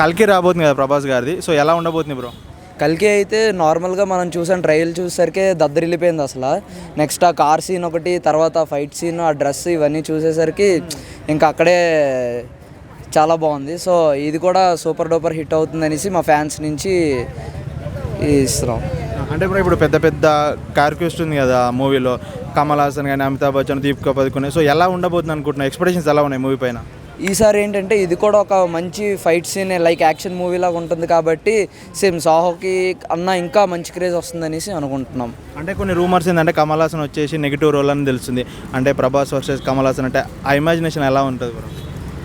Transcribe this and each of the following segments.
కల్కి రాబోతుంది కదా ప్రభాస్ గారిది. సో ఎలా ఉండబోతుంది బ్రో? కల్కి అయితే నార్మల్గా మనం చూసాం ట్రైల్ చూసేసరికి దద్దరిల్లిపోయింది అసలు. నెక్స్ట్ ఆ కార్ సీన్ ఒకటి తర్వాత ఫైట్ సీన్ ఆ డ్రెస్ ఇవన్నీ చూసేసరికి ఇంకా అక్కడే చాలా బాగుంది. సో ఇది కూడా సూపర్ డూపర్ హిట్ అవుతుంది అనేసి మా ఫ్యాన్స్ నుంచి ఇస్తున్నాం. అంటే బ్రో ఇప్పుడు పెద్ద పెద్ద క్యారెక్టర్స్ ఉంది కదా మూవీలో. కమల్ హాసన్ కానీ అమితాబ్ బచ్చన్ దీపికా పదుకునే సో ఎలా ఉండబోతుంది అనుకుంటున్నా ఎక్స్పెక్టేషన్స్ ఎలా ఉన్నాయి మూవీ పైన? ఈసారి ఏంటంటే ఇది కూడా ఒక మంచి fight scene like action movie లాగా ఉంటుంది కాబట్టి సేమ్ సాహోకి అన్న ఇంకా మంచి క్రేజ్ వస్తుందనేసి అనుకుంటున్నాం. అంటే కొన్ని రూమర్స్ ఏంటంటే కమల్ హాసన్ వచ్చేసి నెగిటివ్ రోల్ అని తెలుస్తుంది. అంటే ప్రభాస్ వర్సెస్ కమల్ హాసన్ అంటే ఆ ఇమాజినేషన్ ఎలా ఉంటుంది బ్రో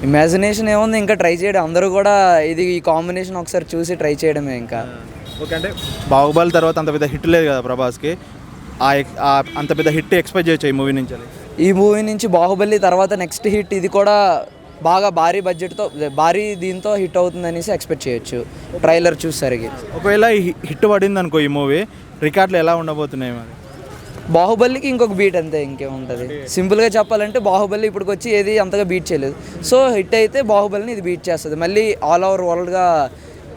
ఇమాజినేషన్ ఏముంది ఇంకా ట్రై చేయడం. అందరూ కూడా ఇది ఈ కాంబినేషన్ ఒకసారి చూసి ట్రై చేయడమే ఇంకా. ఓకే అంటే బాహుబలి తర్వాత అంత పెద్ద హిట్ లేదు కదా ప్రభాస్కి? అంత పెద్ద హిట్ ఎక్స్పెక్ట్ చేయొచ్చు ఈ మూవీ నుంచి? ఈ మూవీ నుంచి బాహుబలి తర్వాత నెక్స్ట్ హిట్ ఇది కూడా బాగా భారీ బడ్జెట్తో భారీ దీంతో హిట్ అవుతుంది అనేసి ఎక్స్పెక్ట్ చేయొచ్చు. ట్రైలర్ చూసరికి ఒకవేళ హిట్ పడింది అనుకో ఈ మూవీ రికార్డులు ఎలా ఉండబోతున్నాయి మరి? బాహుబలికి ఇంకొక బీట్ అంతే ఇంకేముంటుంది. సింపుల్గా చెప్పాలంటే బాహుబలి ఇప్పటికి వచ్చి ఏది అంతగా బీట్ చేయలేదు. సో హిట్ అయితే బాహుబలిని ఇది బీట్ చేస్తుంది. మళ్ళీ ఆల్ ఓవర్ వరల్డ్గా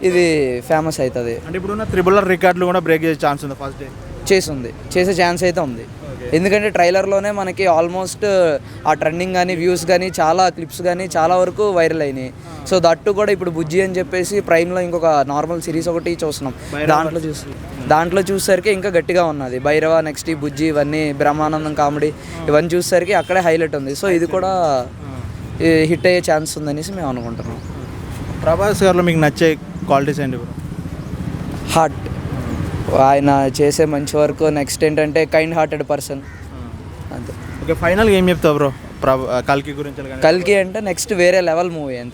ఇది ఫేమస్ అవుతుంది. అంటే ఇప్పుడున్న త్రిబులర్ రికార్డులు కూడా బ్రేక్ చేసే ఛాన్స్ ఉంది ఫస్ట్ డే చేసింది చేసే ఛాన్స్ అయితే ఉంది. ఎందుకంటే ట్రైలర్లోనే మనకి ఆల్మోస్ట్ ఆ ట్రెండింగ్ కానీ వ్యూస్ కానీ చాలా క్లిప్స్ కానీ చాలా వరకు వైరల్ అయినాయి. సో దట్టు కూడా ఇప్పుడు బుజ్జి అని చెప్పేసి ప్రైమ్లో ఇంకొక నార్మల్ సిరీస్ ఒకటి చూస్తున్నాం. దాంట్లో చూసి దాంట్లో చూసేసరికి ఇంకా గట్టిగా ఉన్నది. భైరవ నెక్స్ట్ ఈ బుజ్జి ఇవన్నీ బ్రహ్మానందం కామెడీ ఇవన్నీ చూసేసరికి అక్కడే హైలైట్ ఉంది. సో ఇది కూడా హిట్ అయ్యే ఛాన్స్ ఉందనేసి మేము అనుకుంటున్నాం. ప్రభాస్ గారిలో మీకు నచ్చే క్వాలిటీస్ ఏంటి హార్ట్ ఆయన చేసే మంచి వర్క్ నెక్స్ట్ ఏంటంటే కైండ్ హార్టెడ్ పర్సన్ అంతే ఓకే ఫైనల్గా ఏం చెప్తావు బ్రో ప్రభ కల్కి గురించి కల్కి అంటే నెక్స్ట్ వేరే లెవెల్ మూవీ అంతే.